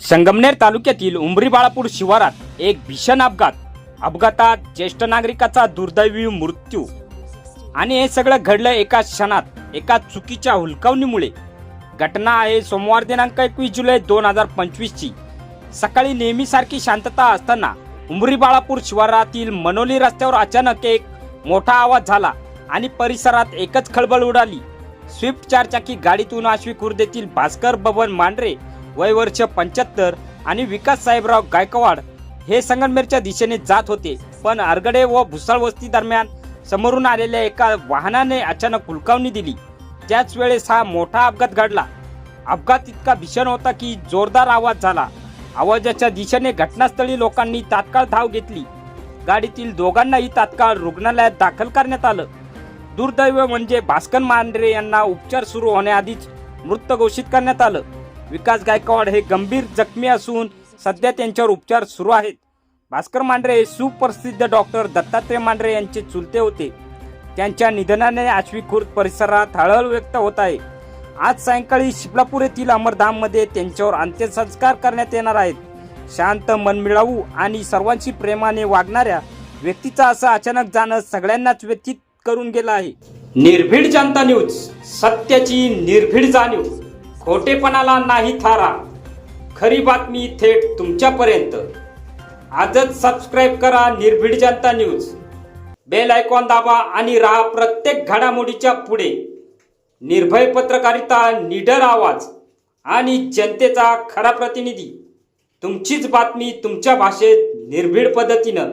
संगमनेर तालुक्यातील उमरी बाळापूर शिवारात एक भीषण अपघात. अपघातात ज्येष्ठ नागरिकाचा दुर्दैवी मृत्यू. आणि हे सगळं घडलं एका क्षणात एका चुकीच्या हुलकावणीमुळे. घटना आहे सोमवार दिनांक एकवीस जुलै दोन हजार पंचवीसची सकाळी नेहमीसारखी शांतता असताना उमरी बाळापूर शिवारातील मनोली रस्त्यावर अचानक एक मोठा आवाज झाला आणि परिसरात एकच खळबळ उडाली. स्विफ्ट चारचाकी गाडीतून आश्वी खुर्देतील भास्कर बबन मांढरे वय वर्ष पंच्याहत्तर आणि विकास साहेबराव गायकवाड हे संगमनेरच्या दिशेने जात होते. पण अरगडे व भुसाळ वस्ती दरम्यान समोरून आलेल्या एका वाहनाने अचानक हुलकावणी दिली. त्याच वेळेस हा मोठा अपघात घडला. अपघात इतका भीषण होता की जोरदार आवाज झाला. आवाजाच्या दिशेने घटनास्थळी लोकांनी तात्काळ धाव घेतली. गाडीतील दोघांनाही तात्काळ रुग्णालयात दाखल करण्यात आलं. दुर्दैव म्हणजे भास्कर मांढरे यांना उपचार सुरू होण्याआधीच मृत घोषित करण्यात आलं. विकास गायकवाड हे गंभीर जखमी असून सध्या त्यांच्यावर उपचार सुरू आहेत. भास्कर मांढरे हे सुप्रसिद्ध डॉक्टर दत्तात्रय मांढरे यांचे चुलते होते. त्यांच्या निधनाने आश्वी खुर्द परिसरात हळहळ व्यक्त होत आहे. आज सायंकाळी शिपलापूर येथील अमरधाममध्ये त्यांच्यावर अंत्यसंस्कार करण्यात येणार आहेत. शांत मनमिळावू आणि सर्वांशी प्रेमाने वागणाऱ्या व्यक्तीचा असं अचानक जाणं सगळ्यांनाच व्यतीत करून गेलं आहे. निर्भीड जनता न्यूज सत्याची निर्भीड जाणीव. खोटेपणाला नाही थारा. खरी बातमी थेट तुमच्यापर्यंत. आजच सबस्क्राईब करा निर्भीड जनता न्यूज बेल आयकॉन दाबा आणि राहा प्रत्येक घडामोडीच्या पुढे. निर्भय पत्रकारिता निडर आवाज आणि जनतेचा खरा प्रतिनिधी. तुमचीच बातमी तुमच्या भाषेत निर्भीड पद्धतीनं.